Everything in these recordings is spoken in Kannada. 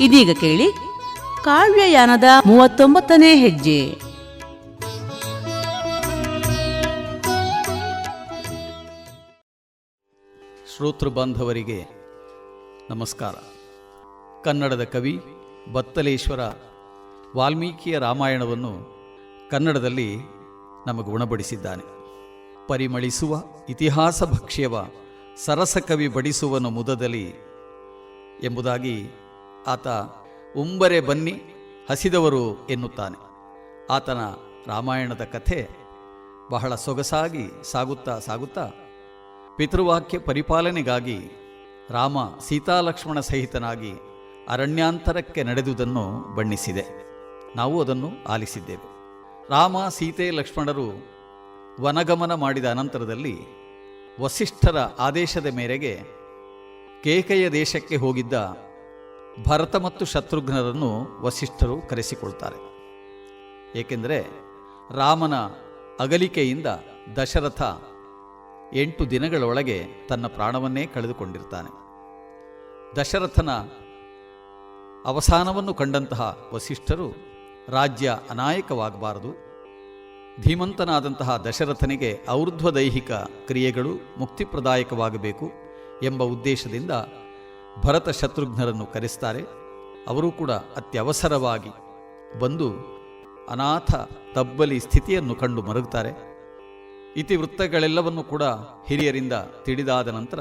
ಇದೀಗ ಕೇಳಿ. ಕಾವ್ಯಯಾನದ ಮೂವತ್ತೊಂಬತ್ತನೇ ಹೆಜ್ಜೆ. ಶ್ರೋತೃ ಬಾಂಧವರಿಗೆ ನಮಸ್ಕಾರ. ಕನ್ನಡದ ಕವಿ ಬತ್ತಲೇಶ್ವರ ವಾಲ್ಮೀಕಿಯ ರಾಮಾಯಣವನ್ನು ಕನ್ನಡದಲ್ಲಿ ನಮಗೆ ಉಣಬಡಿಸಿದ್ದಾನೆ. ಪರಿಮಳಿಸುವ ಇತಿಹಾಸ ಭಕ್ಷ್ಯವ, ಸರಸ ಕವಿ ಬಡಿಸುವನು ಮುದದಲ್ಲಿ ಎಂಬುದಾಗಿ ಆತ, ಉಂಬರೆ ಬನ್ನಿ ಹಸಿದವರು ಎನ್ನುತ್ತಾನೆ. ಆತನ ರಾಮಾಯಣದ ಕಥೆ ಬಹಳ ಸೊಗಸಾಗಿ ಸಾಗುತ್ತಾ ಸಾಗುತ್ತಾ ಪಿತೃವಾಕ್ಯ ಪರಿಪಾಲನೆಗಾಗಿ ರಾಮ ಸೀತಾಲಕ್ಷ್ಮಣ ಸಹಿತನಾಗಿ ಅರಣ್ಯಾಂತರಕ್ಕೆ ನಡೆದುದನ್ನು ಬಣ್ಣಿಸಿದೆ. ನಾವು ಅದನ್ನು ಆಲಿಸಿದ್ದೇವೆ. ರಾಮ, ಸೀತೆ, ಲಕ್ಷ್ಮಣರು ವನಗಮನ ಮಾಡಿದ ಅನಂತರದಲ್ಲಿ ವಸಿಷ್ಠರ ಆದೇಶದ ಮೇರೆಗೆ ಕೇಕೆಯ ದೇಶಕ್ಕೆ ಹೋಗಿದ್ದ ಭರತ ಮತ್ತು ಶತ್ರುಘ್ನರನ್ನು ವಸಿಷ್ಠರು ಕರೆಸಿಕೊಳ್ತಾರೆ. ಏಕೆಂದರೆ ರಾಮನ ಅಗಲಿಕೆಯಿಂದ ದಶರಥ ಎಂಟು ದಿನಗಳೊಳಗೆ ತನ್ನ ಪ್ರಾಣವನ್ನೇ ಕಳೆದುಕೊಂಡಿರ್ತಾನೆ. ದಶರಥನ ಅವಸಾನವನ್ನು ಕಂಡಂತಹ ವಸಿಷ್ಠರು ರಾಜ್ಯ ಅನಾಯಕವಾಗಬಾರದು. ಧೀಮಂತನಾದಂತಹ ದಶರಥನಿಗೆ ಔರ್ಧ್ವದೈಹಿಕ ಕ್ರಿಯೆಗಳು ಮುಕ್ತಿಪ್ರದಾಯಕವಾಗಬೇಕು ಎಂಬ ಉದ್ದೇಶದಿಂದ ಭರತ ಶತ್ರುಘ್ನರನ್ನು ಕರೆಸ್ತಾರೆ. ಅವರೂ ಕೂಡ ಅತ್ಯವಸರವಾಗಿ ಬಂದು ಅನಾಥ ತಬ್ಬಲಿ ಸ್ಥಿತಿಯನ್ನು ಕಂಡು ಮರುಗುತ್ತಾರೆ ಇತಿವೃತ್ತಗಳೆಲ್ಲವನ್ನು ಕೂಡ ಹಿರಿಯರಿಂದ ತಿಳಿದಾದ ನಂತರ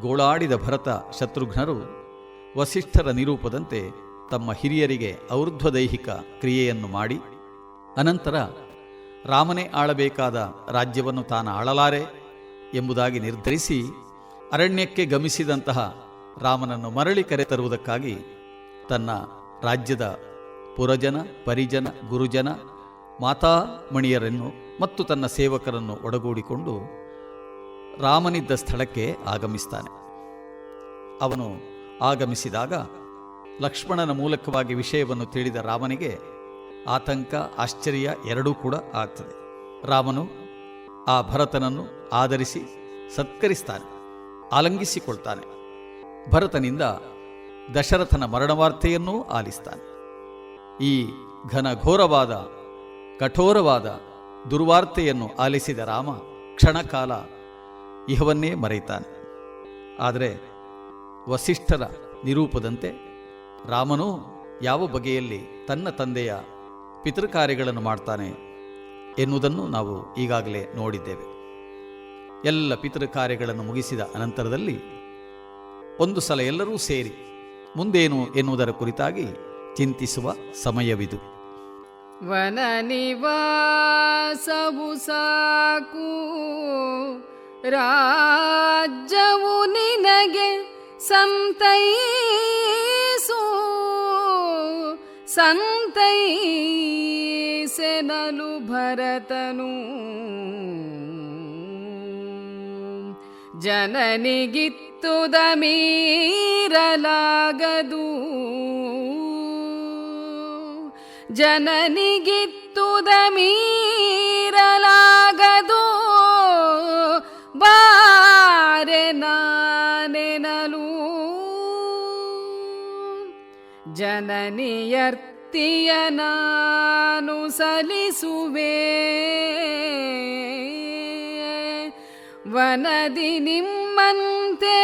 ಗೋಳಾಡಿದ ಭರತ ಶತ್ರುಘ್ನರು ವಸಿಷ್ಠರ ನಿರೂಪದಂತೆ ತಮ್ಮ ಹಿರಿಯರಿಗೆ ಔರ್ಧ್ವದೈಹಿಕ ಕ್ರಿಯೆಯನ್ನು ಮಾಡಿ, ಅನಂತರ ರಾಮನೇ ಆಳಬೇಕಾದ ರಾಜ್ಯವನ್ನು ತಾನು ಆಳಲಾರೆ ಎಂಬುದಾಗಿ ನಿರ್ಧರಿಸಿ ಅರಣ್ಯಕ್ಕೆ ಗಮಿಸಿದಂತಹ ರಾಮನನ್ನು ಮರಳಿ ಕರೆತರುವುದಕ್ಕಾಗಿ ತನ್ನ ರಾಜ್ಯದ ಪುರಜನ, ಪರಿಜನ, ಗುರುಜನ ಮಾತಾಮಣಿಯರನ್ನು ಮತ್ತು ತನ್ನ ಸೇವಕರನ್ನು ಒಡಗೂಡಿಕೊಂಡು ರಾಮನಿದ್ದ ಸ್ಥಳಕ್ಕೆ ಆಗಮಿಸ್ತಾನೆ. ಅವನು ಆಗಮಿಸಿದಾಗ ಲಕ್ಷ್ಮಣನ ಮೂಲಕವಾಗಿ ವಿಷಯವನ್ನು ತಿಳಿದ ರಾಮನಿಗೆ ಆತಂಕ, ಆಶ್ಚರ್ಯ ಎರಡೂ ಕೂಡ ಆಗ್ತದೆ. ರಾಮನು ಆ ಭರತನನ್ನು ಆಧರಿಸಿ ಸತ್ಕರಿಸ್ತಾನೆ, ಆಲಂಗಿಸಿಕೊಳ್ತಾನೆ. ಭರತನಿಂದ ದಶರಥನ ಮರಣವಾರ್ತೆಯನ್ನೂ ಆಲಿಸ್ತಾನೆ. ಈ ಘನಘೋರವಾದ, ಕಠೋರವಾದ ದುರ್ವಾರ್ತೆಯನ್ನು ಆಲಿಸಿದ ರಾಮ ಕ್ಷಣಕಾಲ ಇಹವನ್ನೇ ಮರೆಯುತ್ತಾನೆ. ಆದರೆ ವಸಿಷ್ಠರ ನಿರೂಪದಂತೆ ರಾಮನು ಯಾವ ಬಗೆಯಲ್ಲಿ ತನ್ನ ತಂದೆಯ ಪಿತೃಕಾರ್ಯಗಳನ್ನು ಮಾಡ್ತಾನೆ ಎನ್ನುವುದನ್ನು ನಾವು ಈಗಾಗಲೇ ನೋಡಿದ್ದೇವೆ. ಎಲ್ಲ ಪಿತೃಕಾರ್ಯಗಳನ್ನು ಮುಗಿಸಿದ ಅನಂತರದಲ್ಲಿ ಒಂದು ಸಲ ಎಲ್ಲರೂ ಸೇರಿ ಮುಂದೇನು ಎನ್ನುವುದರ ಕುರಿತಾಗಿ ಚಿಂತಿಸುವ ಸಮಯವಿದು. ವನ ನಿವಾಸವು ಸಾಕು. ರಾಜ್ಯವು ನಿನಗೆ ಸಂತೈಸು. ಸಂತೈಸೆನಲು ಭರತನು. ಜನನಿಗಿತ್ತುದ ಮೀರಲಾಗದು ಜನನಿಗಿತ್ತುದ ಮೀರಲಾಗದು ಬಾರೆ ನಾನೆನಲು. ಜನನಿಯರ್ತಿಯ ನಾನು ಸಲಿಸುವೆ. ವನದಿ ನಿಮ್ಮಂತೆ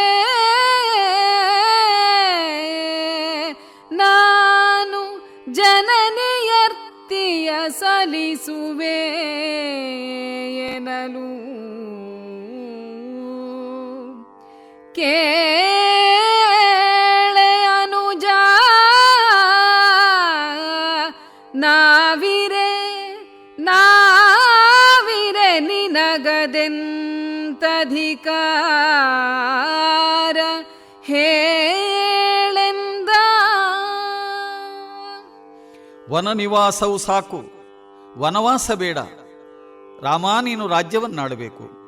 ನಾನು ಜನನಿಯರ್ತಿಯ ಸಲಿಸುವೆ ಎನಲು. ಕೇಳೆ ಅನುಜ ನಾವಿರೆ ನಾವಿರೆ ನಿನಗದೆಂತಧಿಕಾರ ಹೇಳೆಂದ? ವನ ನಿವಾಸವು ಸಾಕು, ವನವಾಸ ಬೇಡ. ರಾಮ, ನೀನು ರಾಜ್ಯವನ್ನಾಡಬೇಕು.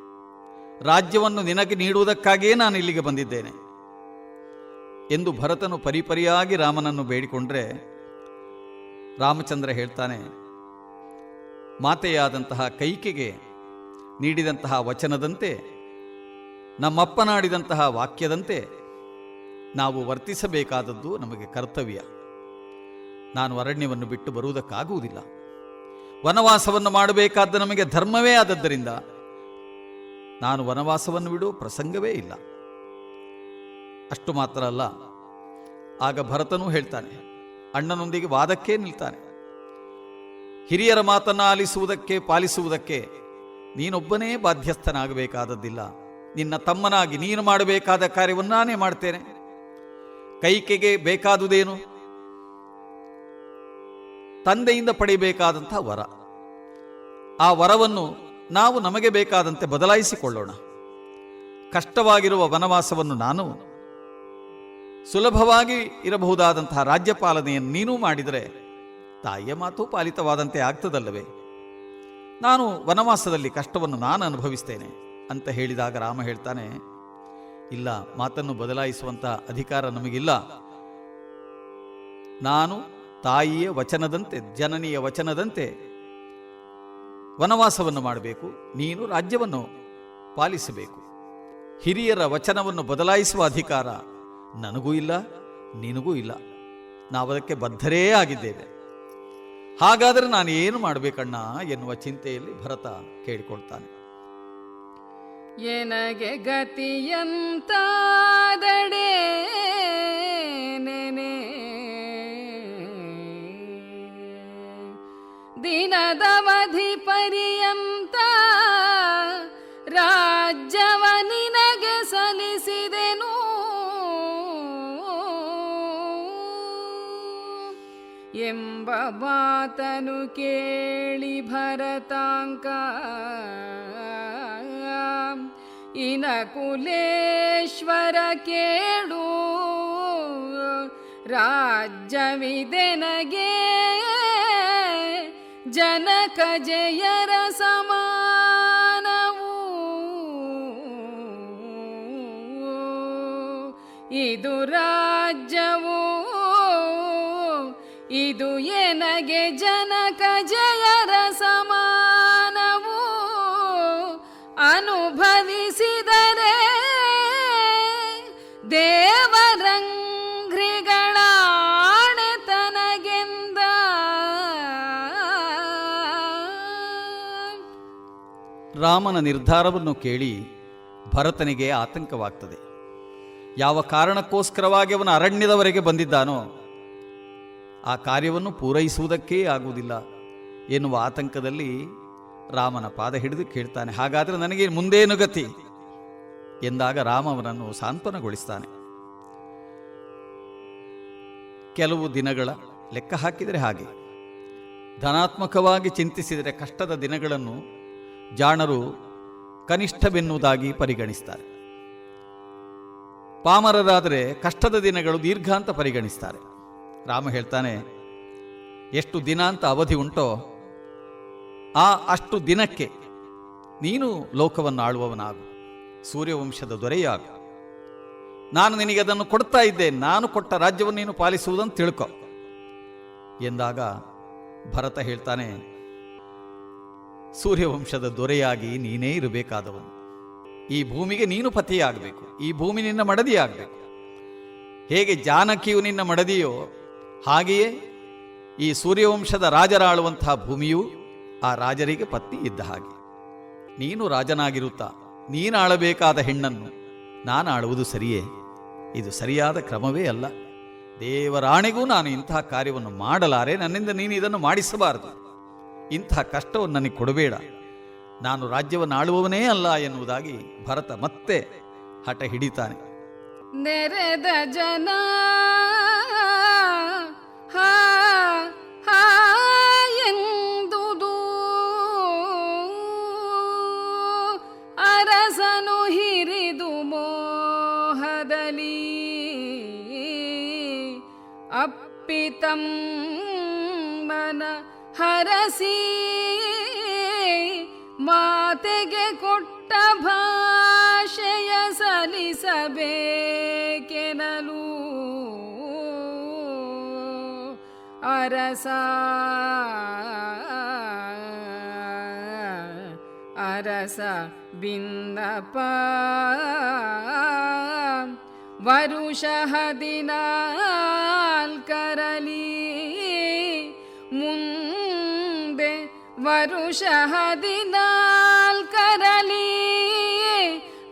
ರಾಜ್ಯವನ್ನು ನಿನಗೆ ನೀಡುವುದಕ್ಕಾಗಿಯೇ ನಾನು ಇಲ್ಲಿಗೆ ಬಂದಿದ್ದೇನೆ. ಎಂದು ಭರತನು ಪರಿಪರಿಯಾಗಿ ರಾಮನನ್ನು ಬೇಡಿಕೊಂಡ್ರೆ ರಾಮಚಂದ್ರ ಹೇಳ್ತಾನೆ, ಮಾತೆಯಾದಂತಹ ಕೈಕೆಗೆ ನೀಡಿದಂತಹ ವಚನದಂತೆ ನಮ್ಮಪ್ಪನಾಡಿದಂತಹ ವಾಕ್ಯದಂತೆ ನಾವು ವರ್ತಿಸಬೇಕಾದದ್ದು ನಮಗೆ ಕರ್ತವ್ಯ. ನಾನು ಅರಣ್ಯವನ್ನು ಬಿಟ್ಟು ಬರುವುದಕ್ಕಾಗುವುದಿಲ್ಲ. ವನವಾಸವನ್ನು ಮಾಡಬೇಕಾದ ನಮಗೆ ಧರ್ಮವೇ ಆದದ್ದರಿಂದ ನಾನು ವನವಾಸವನ್ನು ಬಿಡುವ ಪ್ರಸಂಗವೇ ಇಲ್ಲ. ಅಷ್ಟು ಮಾತ್ರ ಅಲ್ಲ, ಆಗ ಭರತನೂ ಹೇಳ್ತಾನೆ, ಅಣ್ಣನೊಂದಿಗೆ ವಾದಕ್ಕೇ ನಿಲ್ತಾನೆ. ಹಿರಿಯರ ಮಾತನ್ನು ಆಲಿಸುವುದಕ್ಕೆ ಪಾಲಿಸುವುದಕ್ಕೆ ನೀನೊಬ್ಬನೇ ಬಾಧ್ಯಸ್ಥನಾಗಬೇಕಾದದ್ದಿಲ್ಲ. ನಿನ್ನ ತಮ್ಮನಾಗಿ ನೀನು ಮಾಡಬೇಕಾದ ಕಾರ್ಯವನ್ನು ನಾನೇ ಮಾಡ್ತೇನೆ. ಕೈಕೆಗೆ ಬೇಕಾದುದೇನು? ತಂದೆಯಿಂದ ಪಡೆಯಬೇಕಾದಂತಹ ವರ. ಆ ವರವನ್ನು ನಾವು ನಮಗೆ ಬೇಕಾದಂತೆ ಬದಲಾಯಿಸಿಕೊಳ್ಳೋಣ. ಕಷ್ಟವಾಗಿರುವ ವನವಾಸವನ್ನು ನಾನು ಸುಲಭವಾಗಿ ಇರಬಹುದಾದಂತಹ ರಾಜ್ಯಪಾಲನೆಯನ್ನು ನೀನೂ ಮಾಡಿದರೆ ತಾಯಿಯ ಮಾತು ಪಾಲಿತವಾದಂತೆ ಆಗ್ತದಲ್ಲವೇ? ನಾನು ವನವಾಸದಲ್ಲಿ ಕಷ್ಟವನ್ನು ನಾನು ಅನುಭವಿಸ್ತೇನೆ. ಅಂತ ಹೇಳಿದಾಗ ರಾಮ ಹೇಳ್ತಾನೆ, ಇಲ್ಲ, ಮಾತನ್ನು ಬದಲಾಯಿಸುವಂತಹ ಅಧಿಕಾರ ನಮಗಿಲ್ಲ. ನಾನು ತಾಯಿಯ ವಚನದಂತೆ, ಜನನಿಯ ವಚನದಂತೆ ವನವಾಸವನ್ನು ಮಾಡಬೇಕು, ನೀನು ರಾಜ್ಯವನ್ನು ಪಾಲಿಸಬೇಕು. ಹಿರಿಯರ ವಚನವನ್ನು ಬದಲಾಯಿಸುವ ಅಧಿಕಾರ ನನಗೂ ಇಲ್ಲ, ನಿನಗೂ ಇಲ್ಲ. ನಾವದಕ್ಕೆ ಬದ್ಧರೇ ಆಗಿದ್ದೇವೆ. ಹಾಗಾದರೆ ನಾನು ಏನು ಮಾಡಬೇಕಣ್ಣ ಎನ್ನುವ ಚಿಂತೆಯಲ್ಲಿ ಭರತ ಕೇಳಿಕೊಳ್ತಾನೆ. ಎನಗೆ ಗತಿಯಂತಾದಡೆ ದಿನದವಧಿ ಪರ್ಯಂತ ರಾಜ್ಯವ ನಿನಗೆ ಸಲ್ಲಿಸಿದೆನು. ಎಂಬ ಮಾತನು ಕೇಳಿ ಭರತಾಂಕ. ಇನ ಕುಲೇಶ್ವರ ಕೇಳು. ರಾಜ್ಯವಿದೆನಗೆ ಜನಕ ಜಯರ ಸಮಾನವು. ಇದು ರಾಜ್ಯವು. ಇದು ಎನಗೆ ಜನಕ ಜಯರ ರಾಮನ ನಿರ್ಧಾರವನ್ನು ಕೇಳಿ ಭರತನಿಗೆ ಆತಂಕವಾಗ್ತದೆ. ಯಾವ ಕಾರಣಕ್ಕೋಸ್ಕರವಾಗಿ ಅವನು ಅರಣ್ಯದವರೆಗೆ ಬಂದಿದ್ದಾನೋ ಆ ಕಾರ್ಯವನ್ನು ಪೂರೈಸುವುದಕ್ಕೇ ಆಗುವುದಿಲ್ಲ ಎನ್ನುವ ಆತಂಕದಲ್ಲಿ ರಾಮನ ಪಾದ ಹಿಡಿದು ಕೇಳ್ತಾನೆ, ಹಾಗಾದರೆ ನನಗೆ ಮುಂದೇನು ಗತಿ? ಎಂದಾಗ ರಾಮ ಅವನನ್ನು ಸಾಂತ್ವನಗೊಳಿಸ್ತಾನೆ. ಕೆಲವು ದಿನಗಳ ಲೆಕ್ಕ ಹಾಕಿದರೆ ಹಾಗೆ. ಧನಾತ್ಮಕವಾಗಿ ಚಿಂತಿಸಿದರೆ ಕಷ್ಟದ ದಿನಗಳನ್ನು ಜಾಣರು ಕನಿಷ್ಠವೆನ್ನುವುದಾಗಿ ಪರಿಗಣಿಸ್ತಾರೆ. ಪಾಮರರಾದರೆ ಕಷ್ಟದ ದಿನಗಳು ದೀರ್ಘ ಅಂತ ಪರಿಗಣಿಸ್ತಾರೆ. ರಾಮ ಹೇಳ್ತಾನೆ, ಎಷ್ಟು ದಿನ ಅಂತ ಅವಧಿ ಉಂಟೋ, ಆ ಅಷ್ಟು ದಿನಕ್ಕೆ ನೀನು ಲೋಕವನ್ನು ಆಳುವವನಾಗು ಸೂರ್ಯವಂಶದ ದೊರೆಯಾಗು. ನಾನು ನಿನಗೆ ಅದನ್ನು ಕೊಡ್ತಾ ಇದ್ದೆ ನಾನು ಕೊಟ್ಟ ರಾಜ್ಯವನ್ನು ನೀನು ಪಾಲಿಸುವುದನ್ನು ತಿಳ್ಕೊ. ಎಂದಾಗ ಭರತ ಹೇಳ್ತಾನೆ ಸೂರ್ಯವಂಶದ ದೊರೆಯಾಗಿ ನೀನೇ ಇರಬೇಕಾದವನು. ಈ ಭೂಮಿಗೆ ನೀನು ಪತಿಯಾಗಬೇಕು. ಈ ಭೂಮಿ ನಿನ್ನ ಮಡದಿಯಾಗಬೇಕು. ಹೇಗೆ ಜಾನಕಿಯು ನಿನ್ನ ಮಡದಿಯೋ ಹಾಗೆಯೇ ಈ ಸೂರ್ಯವಂಶದ ರಾಜರಾಳುವಂತಹ ಭೂಮಿಯು ಆ ರಾಜರಿಗೆ ಪತ್ನಿ ಇದ್ದ ಹಾಗೆ. ನೀನು ರಾಜನಾಗಿರುತ್ತಾ ನೀನಾಳಬೇಕಾದ ಹೆಣ್ಣನ್ನು ನಾನು ಆಳುವುದು ಸರಿಯೇ? ಇದು ಸರಿಯಾದ ಕ್ರಮವೇ ಅಲ್ಲ. ದೇವರಾಣೆಗೂ ನಾನು ಇಂತಹ ಕಾರ್ಯವನ್ನು ಮಾಡಲಾರೆ, ನನ್ನಿಂದ ನೀನು ಇದನ್ನು ಮಾಡಿಸಬಾರದು. ಇಂತಹ ಕಷ್ಟವನ್ನು ನನಗೆ ಕೊಡಬೇಡ. ನಾನು ರಾಜ್ಯವನ್ನು ಆಳುವವನೇ ಅಲ್ಲ ಎನ್ನುವುದಾಗಿ ಭರತ ಮತ್ತೆ ಹಠ ಹಿಡಿತಾನೆ. ನೆರೆದ ಜನ ಎಂದುದು ಅರಸನು ಹಿರಿದು ಮೋಹದಲಿ ಅಪ್ಪಿತಮ್ಮನ ಹರಸಿ ಮಾತೆಗೆ ಕೊಟ್ಟ ಭಾಷೆಯ ಸಲಿಸಬೇಕೆನಲು ಅರಸ ಅರಸ ಬಿಂದಪ. ವರುಷ ಹದಿನಾಲ್ಕರಲಿ ಮುಂದೆ ವರುಷ ಹದಿನಾಲ್ಕರಲಿ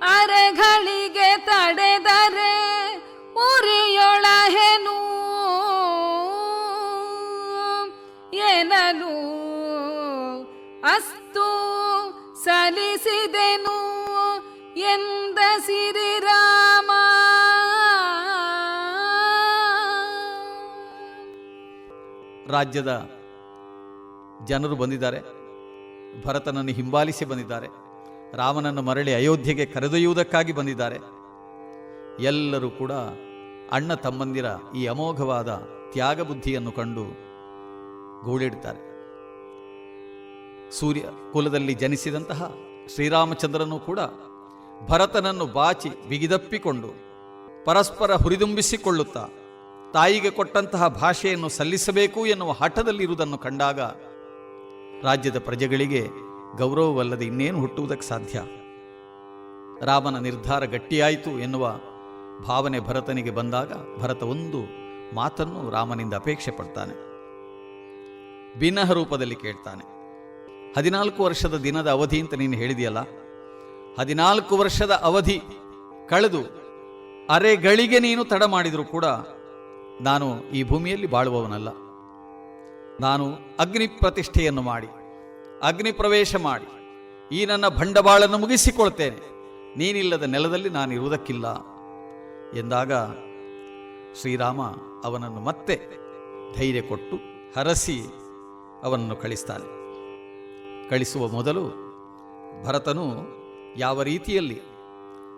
ಅರೆಗಳಿಗೆ ತಡೆದರೆ ಉರಿಯೊಳಹೆನು ಏನನು ಅಸ್ತು ಸಲಿಸಿದೆನು ಎಂದ ಸಿರಿರಾಮ. ರಾಜ್ಯದ ಜನರು ಬಂದಿದ್ದಾರೆ. ಭರತನನ್ನು ಹಿಂಬಾಲಿಸಿ ಬಂದಿದ್ದಾರೆ. ರಾಮನನ್ನು ಮರಳಿ ಅಯೋಧ್ಯೆಗೆ ಕರೆದೊಯ್ಯುವುದಕ್ಕಾಗಿ ಬಂದಿದ್ದಾರೆ. ಎಲ್ಲರೂ ಕೂಡ ಅಣ್ಣ ತಮ್ಮಂದಿರ ಈ ಅಮೋಘವಾದ ತ್ಯಾಗ ಬುದ್ಧಿಯನ್ನು ಕಂಡು ಗೋಳಿಡ್ತಾರೆ. ಸೂರ್ಯ ಕುಲದಲ್ಲಿ ಜನಿಸಿದಂತಹ ಶ್ರೀರಾಮಚಂದ್ರನು ಕೂಡ ಭರತನನ್ನು ಬಾಚಿ ಬಿಗಿದಪ್ಪಿಕೊಂಡು ಪರಸ್ಪರ ಹುರಿದುಂಬಿಸಿಕೊಳ್ಳುತ್ತಾ ತಾಯಿಗೆ ಕೊಟ್ಟಂತಹ ಭಾಷೆಯನ್ನು ಸಲ್ಲಿಸಬೇಕು ಎನ್ನುವ ಹಠದಲ್ಲಿರುವುದನ್ನು ಕಂಡಾಗ ರಾಜ್ಯದ ಪ್ರಜೆಗಳಿಗೆ ಗೌರವವಲ್ಲದೆ ಇನ್ನೇನು ಹುಟ್ಟುವುದಕ್ಕೆ ಸಾಧ್ಯ? ರಾಮನ ನಿರ್ಧಾರ ಗಟ್ಟಿಯಾಯಿತು ಎನ್ನುವ ಭಾವನೆ ಭರತನಿಗೆ ಬಂದಾಗ ಭರತ ಒಂದು ಮಾತನ್ನು ರಾಮನಿಂದ ಅಪೇಕ್ಷೆ ಪಡ್ತಾನೆ. ಭಿನ್ನಹ ರೂಪದಲ್ಲಿ ಕೇಳ್ತಾನೆ. ಹದಿನಾಲ್ಕು ವರ್ಷದ ದಿನದ ಅವಧಿ ಅಂತ ನೀನು ಹೇಳಿದೆಯಲ್ಲ? ಹದಿನಾಲ್ಕು ವರ್ಷದ ಅವಧಿ ಕಳೆದು ಅರೆಗಳಿಗೆ ನೀನು ತಡ ಮಾಡಿದರೂ ಕೂಡ ನಾನು ಈ ಭೂಮಿಯಲ್ಲಿ ಬಾಳುವವನಲ್ಲ. ನಾನು ಅಗ್ನಿ ಪ್ರತಿಷ್ಠೆಯನ್ನು ಮಾಡಿ, ಅಗ್ನಿ ಪ್ರವೇಶ ಮಾಡಿ, ಈ ನನ್ನ ಬಂಡವಾಳನ್ನು ಮುಗಿಸಿಕೊಳ್ತೇನೆ. ನೀನಿಲ್ಲದ ನೆಲದಲ್ಲಿ ನಾನು ಇರುವುದಕ್ಕಿಲ್ಲ ಎಂದಾಗ ಶ್ರೀರಾಮ ಅವನನ್ನು ಮತ್ತೆ ಧೈರ್ಯ ಕೊಟ್ಟು ಹರಸಿ ಅವನನ್ನು ಕಳಿಸ್ತಾನೆ. ಕಳಿಸುವ ಮೊದಲು ಭರತನು ಯಾವ ರೀತಿಯಲ್ಲಿ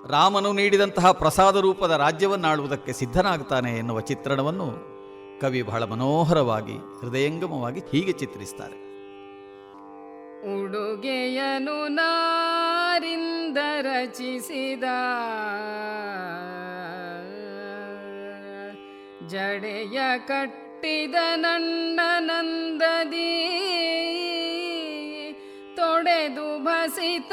ರಾಮನು ನೀಡಿದಂತಹ ಪ್ರಸಾದ ರೂಪದ ರಾಜ್ಯವನ್ನಾಳುವುದಕ್ಕೆ ಸಿದ್ಧನಾಗ್ತಾನೆ ಎನ್ನುವ ಚಿತ್ರಣವನ್ನು ಕವಿ ಬಹಳ ಮನೋಹರವಾಗಿ ಹೃದಯಂಗಮವಾಗಿ ಹೀಗೆ ಚಿತ್ರಿಸ್ತಾರೆ. ಉಡುಗೆಯನು ನಾರಿಂದ ರಚಿಸಿದ ಜಡೆಯ ಕಟ್ಟಿದ ನಂದನಂದದಿ ತೊಡೆದು ಭಸಿತ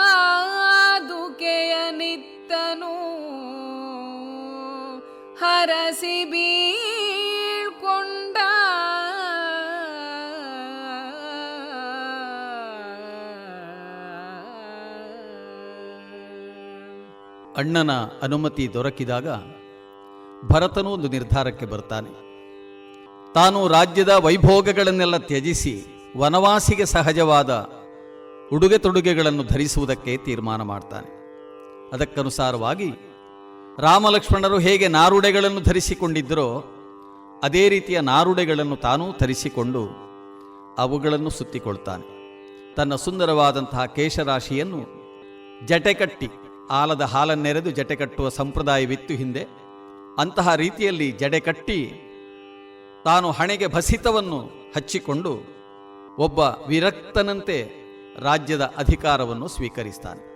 ಬೀಳ್ಕೊಂಡ. ಅಣ್ಣನ ಅನುಮತಿ ದೊರಕಿದಾಗ ಭರತನು ಒಂದು ನಿರ್ಧಾರಕ್ಕೆ ಬರ್ತಾನೆ. ತಾನು ರಾಜ್ಯದ ವೈಭೋಗಗಳನ್ನೆಲ್ಲ ತ್ಯಜಿಸಿ ವನವಾಸಿಗೆ ಸಹಜವಾದ ಉಡುಗೆ ತೊಡುಗೆಗಳನ್ನು ಧರಿಸುವುದಕ್ಕೆ ತೀರ್ಮಾನ ಮಾಡ್ತಾನೆ. ಅದಕ್ಕನುಸಾರವಾಗಿ ರಾಮಲಕ್ಷ್ಮಣರು ಹೇಗೆ ನಾರುಡೆಗಳನ್ನು ಧರಿಸಿಕೊಂಡಿದ್ದರೋ, ಅದೇ ರೀತಿಯ ನಾರುಡೆಗಳನ್ನು ತಾನೂ ಧರಿಸಿಕೊಂಡು ಅವುಗಳನ್ನು ಸುತ್ತಿಕೊಳ್ತಾನೆ. ತನ್ನ ಸುಂದರವಾದಂತಹ ಕೇಶರಾಶಿಯನ್ನು ಜಟೆಕಟ್ಟಿ ಆಲದ ಹಾಲನ್ನೆರೆದು ಜಟೆ ಕಟ್ಟುವ ಸಂಪ್ರದಾಯವಿತ್ತು ಹಿಂದೆ, ಅಂತಹ ರೀತಿಯಲ್ಲಿ ಜಡೆ ಕಟ್ಟಿ ತಾನು ಹಣೆಗೆ ಭಸಿತವನ್ನು ಹಚ್ಚಿಕೊಂಡು ಒಬ್ಬ ವಿರಕ್ತನಂತೆ ರಾಜ್ಯದ ಅಧಿಕಾರವನ್ನು ಸ್ವೀಕರಿಸ್ತಾನೆ.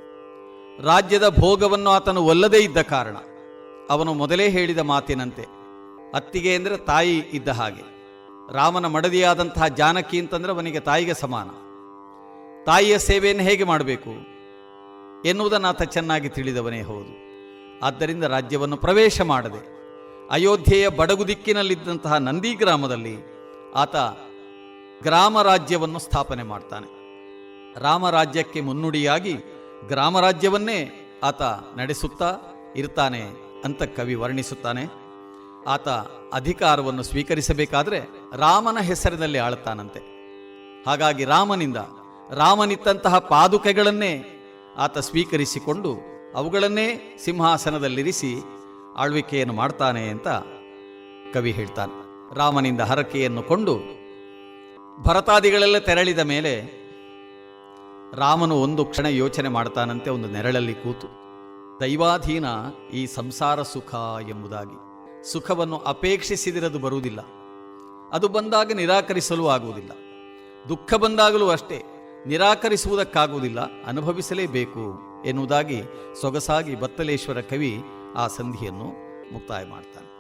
ರಾಜ್ಯದ ಭೋಗವನ್ನು ಆತನು ಒಲ್ಲದೇ ಇದ್ದ ಕಾರಣ ಅವನು ಮೊದಲೇ ಹೇಳಿದ ಮಾತಿನಂತೆ ಅತ್ತಿಗೆ ಅಂದರೆ ತಾಯಿ ಇದ್ದ ಹಾಗೆ ರಾಮನ ಮಡದಿಯಾದಂತಹ ಜಾನಕಿ ಅಂತಂದ್ರೆ ಅವನಿಗೆ ತಾಯಿಗೆ ಸಮಾನ. ತಾಯಿಯ ಸೇವೆಯನ್ನು ಹೇಗೆ ಮಾಡಬೇಕು ಎನ್ನುವುದನ್ನು ಆತ ಚೆನ್ನಾಗಿ ತಿಳಿದವನೇ ಹೌದು. ಆದ್ದರಿಂದ ರಾಜ್ಯವನ್ನು ಪ್ರವೇಶ ಮಾಡದೆ ಅಯೋಧ್ಯೆಯ ಬಡಗು ದಿಕ್ಕಿನಲ್ಲಿದ್ದಂತಹ ನಂದಿ ಗ್ರಾಮದಲ್ಲಿ ಆತ ಗ್ರಾಮ ರಾಜ್ಯವನ್ನು ಸ್ಥಾಪನೆ ಮಾಡ್ತಾನೆ. ರಾಮರಾಜ್ಯಕ್ಕೆ ಮುನ್ನುಡಿಯಾಗಿ ಗ್ರಾಮ ರಾಜ್ಯವನ್ನೇ ಆತ ನಡೆಸುತ್ತಾ ಇರ್ತಾನೆ ಅಂತ ಕವಿ ವರ್ಣಿಸುತ್ತಾನೆ. ಆತ ಅಧಿಕಾರವನ್ನು ಸ್ವೀಕರಿಸಬೇಕಾದ್ರೆ ರಾಮನ ಹೆಸರಿನಲ್ಲಿ ಆಳುತ್ತಾನಂತೆ. ಹಾಗಾಗಿ ರಾಮನಿಂದ ರಾಮನಿತ್ತಂತಹ ಪಾದುಕೆಗಳನ್ನೇ ಆತ ಸ್ವೀಕರಿಸಿಕೊಂಡು ಅವುಗಳನ್ನೇ ಸಿಂಹಾಸನದಲ್ಲಿರಿಸಿ ಆಳ್ವಿಕೆಯನ್ನು ಮಾಡ್ತಾನೆ ಅಂತ ಕವಿ ಹೇಳ್ತಾನೆ. ರಾಮನಿಂದ ಹರಕೆಯನ್ನು ಕೊಂಡು ಭರತಾದಿಗಳೆಲ್ಲ ತೆರಳಿದ ಮೇಲೆ ರಾಮನು ಒಂದು ಕ್ಷಣ ಯೋಚನೆ ಮಾಡ್ತಾನಂತೆ ಒಂದು ನೆರಳಲ್ಲಿ ಕೂತು, ದೈವಾಧೀನ ಈ ಸಂಸಾರ ಸುಖ ಎಂಬುದಾಗಿ. ಸುಖವನ್ನು ಅಪೇಕ್ಷಿಸಿದಿರದು ಬರುವುದಿಲ್ಲ. ಅದು ಬಂದಾಗ ನಿರಾಕರಿಸಲು ಆಗುವುದಿಲ್ಲ. ದುಃಖ ಬಂದಾಗಲೂ ಅಷ್ಟೇ, ನಿರಾಕರಿಸುವುದಕ್ಕಾಗುವುದಿಲ್ಲ, ಅನುಭವಿಸಲೇಬೇಕು ಎನ್ನುವುದಾಗಿ ಸೊಗಸಾಗಿ ಬತ್ತಲೇಶ್ವರ ಕವಿ ಆ ಸಂಧಿಯನ್ನು ಮುಕ್ತಾಯ ಮಾಡ್ತಾನೆ.